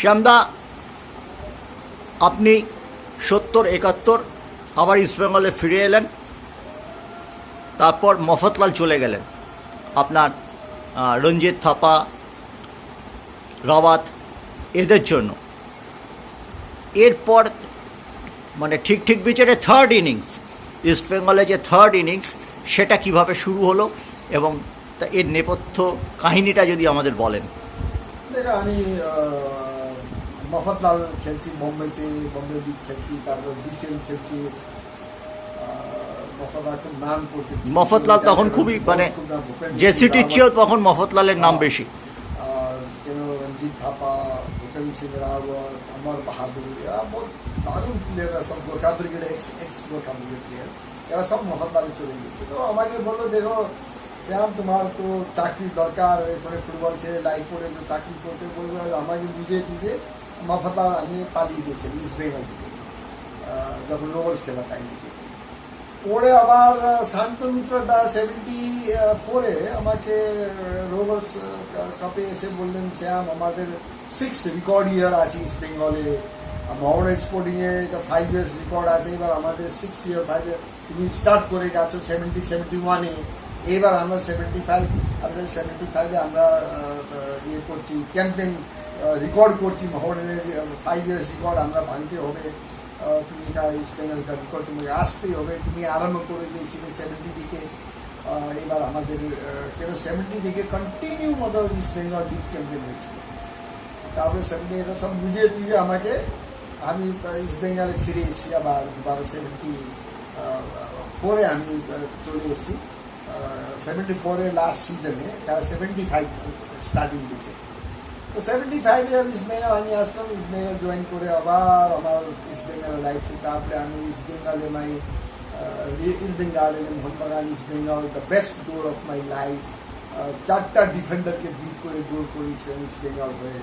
শ্যামদা, আপনি সত্তর, একাত্তর, আবার ইস্টবেঙ্গলে ফিরে এলেন, তারপর মফতলাল চলে গেলেন। আপনার রঞ্জিত থাপা, রাওয়াত, এদের জন্য। এরপর মানে ঠিক ঠিক বিচারে থার্ড ইনিংস ইস্টবেঙ্গলে যে থার্ড ইনিংস সেটা কীভাবে শুরু হলো এবং তা এর নেপথ্য কাহিনীটা যদি আমাদের বলেন। আমি মফতলাল খেলছি বোম্বেতে বোম্বে লিগ খেলছি তারপর বিসিএল খেলছি মফতলাল তখন খুবই মানে যে সিটির চেয়েও তখন মফতলালের নাম বেশি। কেন রঞ্জিত থাপা ভূপেন্দ্র সিং রাওয়াত অমর বাহাদুর এরা বহুত দারুণ প্লেয়াররা সব Gorkha brigade ex ex Gorkha brigade player এরা সব মফতলালে চলে গেছে তো আমাকে বলল দেখো শ্যাম তোমার তো চাকরির দরকার এখানে ফুটবল খেলে লাইফ করে তো চাকরি করতে বলব আমাকে বুঝে টুঝে মফতাল আমি পালিয়ে গেছিলাম ইস্ট বেঙ্গল থেকে যখন লোয়ার্স খেলার টাইম থেকে পরে আবার শান্ত মিত্র দা সেভেন্টি ফোরে আমাকে রোভার্স কাপে এসে বললেন শ্যাম আমাদের সিক্স রেকর্ড ইয়ার আছে ইস্ট বেঙ্গলে মহড়া স্পোর্টিংয়ে এটা ফাইভ ইয়ার্স রেকর্ড আছে, এবার আমাদের সিক্স ইয়ার ফাইভ ইয়ার তুমি স্টার্ট করে গেছো সেভেন্টি সেভেন্টি ওয়ানে এবার আমরা সেভেন্টি ফাইভ আমাদের সেভেন্টি ফাইভে আমরা ইয়ে করছি চ্যাম্পিয়ন রেকর্ড করছি, মহড়ের ফাইভ ইয়ার্স রেকর্ড আমরা ভাঙতে হবে। তুমি বেঙ্গল রেকর্ড তোমাকে আসতেই হবে। তুমি আরম্ভ করে দিয়েছিলে সেভেন্টি দিকে। এবার আমাদের কেন সেভেন্টি দিকে কন্টিনিউ মতো ইস্ট বেঙ্গল লিগ চ্যাম্পিয়ন হয়েছিল। তারপরে সেভেন্টি এটা সব বুঝে তুঝে আমাকে, আমি ইস্ট বেঙ্গলে ফিরে এসেছি, আবার দুবার সেভেন্টি ফোরে আমি চলে এসেছি। সেভেন্টি ফোরে লাস্ট সিজনে তারা সেভেন্টি ফাইভ স্টার্টিং দিকে তো সেভেন্টি ফাইভে আমি ইস্ট বেঙ্গল আমি আসলাম ইস্ট বেঙ্গল জয়েন করে আবার আমার ইস্ট বেঙ্গল লাইফ তারপরে আমি ইস্ট বেঙ্গলে my Eden Garden Mohun Bagan East Bengal the best goal of my life চারটা ডিফেন্ডারকে বিট করে গোল করেছি ইস্ট বেঙ্গল হয়ে